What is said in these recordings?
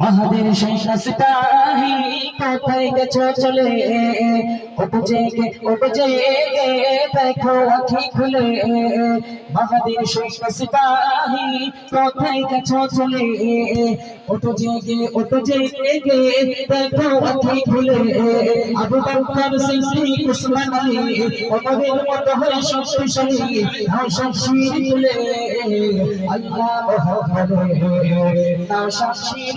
মাহাদের সিপাহী কোথায় গেছো চলে? ওটো জেগে ওটো জেগে দেখো আখি খুলে। মাহাদের সিপাহী কোথায় গেছো চলে? ওটো জেগে ওটো জেগে দেখো আখি খুলে। আবু বকর সিদ্দিক, উসমান আলী ওদের মতো হয়ে শক্তিশালী নাও শামশির তুলে। আল্লাহ বলে নাও শামশির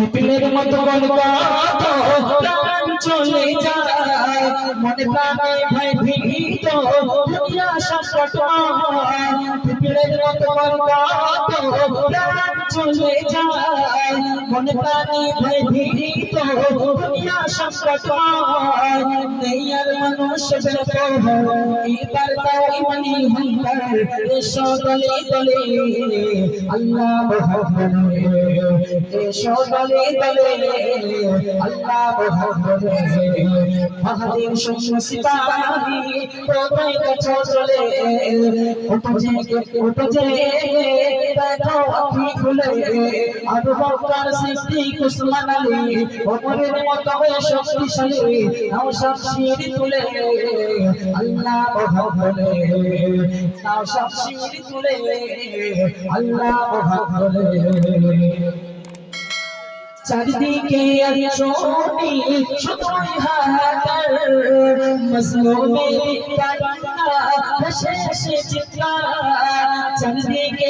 পিপিলের মতো চলে যায়। মনে প্রাণে ভয় ভীত দুনিয়া সংকট পিপিলের মতো প্রাণ চলে যায় মনে প্রাণে ভয় ভীত দুনিয়া সংকট নেই আর মানুষ বেত এবার তাও ইমানি হন্তার এসো দলে দলে আল্লাহ বলে এসো দলে দলে আল্লাহ বলে মহাদেব শস্য সিপাহী কোথায় গেছো চলে ওটো জেগে ওটো জেগে দেখো আখি খুলে আবু বকর সিদ্দিক উসমান আলী ওমরের মতো হয়ে শক্তিশালী নাও শামশির তুলে আল্লাহ বলে নাও শামশির তুলে আল্লাহ বলে চারিদিকে আছোনি শুধুই হাহাকার মজলুমের কান্না ভেসে চিৎকার। চারিদিকে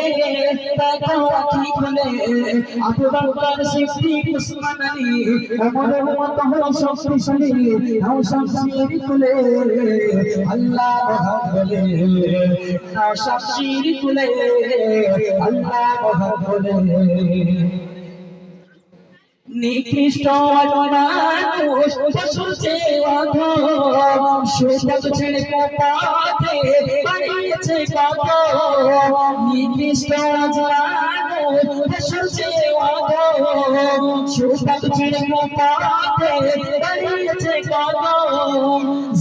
দেখো আখি খুলে আবু বকর সিদ্দিক উসমান আলী ওমরের মতো শক্তিশালী নাও শামশির তুলে আল্লাহ বলে নাও শামশির তুলে আল্লাহ বলে নিকৃষ্ট সুযোগ ছেড়ে পথে বাড়িয়েছে কত নিকৃষ্ট মানুষ পশুতে অধম সুযোগ ছেড়ে পথে বাড়িয়েছে কত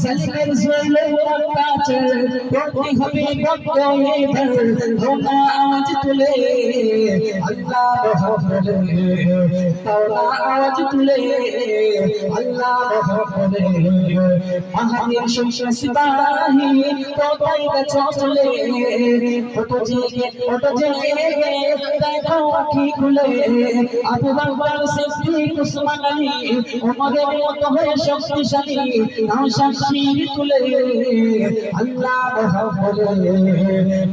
জালিমের জুলুম অত্যাচার করতে হবে এবার রোনা আওয়াজ তুলে। আল্লাহ বলে তাওলা আওয়াজ তুলে। আল্লাহ বলে মহাবীর শস্য সিপাহী কোথায় গেছো চলে? ওটো জেগে ওটো জেগে দেখো আখি খুলে। আবু বকর সিদ্দিক উসমান আলী ওমরের মতো হয়ে শক্তিশালী নাও শামশির তুলে আল্লাহ বলে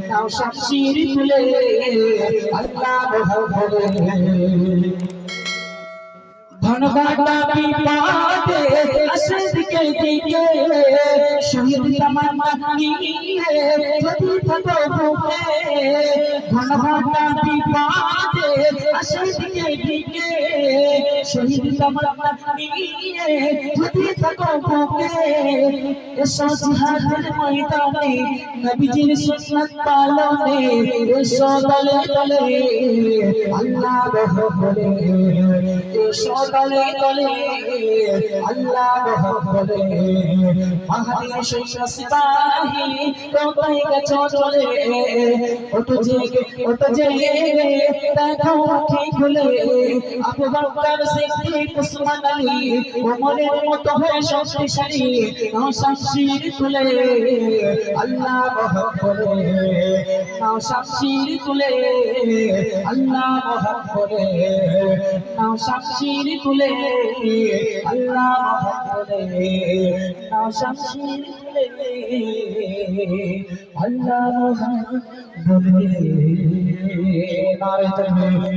নাও শামশির তুলে আল্লাহ বলে ধনবাটা বিপাদে আসে দিকে, শহীদ তামান্না নিয়ে যদি থাকো বুকে ধনবাটা বিপাদে আসে দিকে দিকে শহীদ তামান্না নিয়ে যদি থাকো বুকে এসো জিহাদের ময়দানে নবীজির সুন্নাত পালনে এসো দলে দলে আল্লাহ বলে এসো দলে দলে আল্লাহ বলে মহাবীর শস্য সিপাহী কোথায় গেছো। চলে ওটো জেগে ওটো জেগে দেখো আখি খুলে আবু বকর সিদ্দিক উসমান আলী ওমরের মতো হয়ে শক্তিশালী শামশির তুলে। আল্লাহ মহব্বরে নাও শামশির তুলে। আল্লাহ মহব্বরে নাও শামশির তুলে। আল্লাহ মহব্বরে নাও শামশির তুলে। আল্লাহ মহব্বরে নারে তকবীর।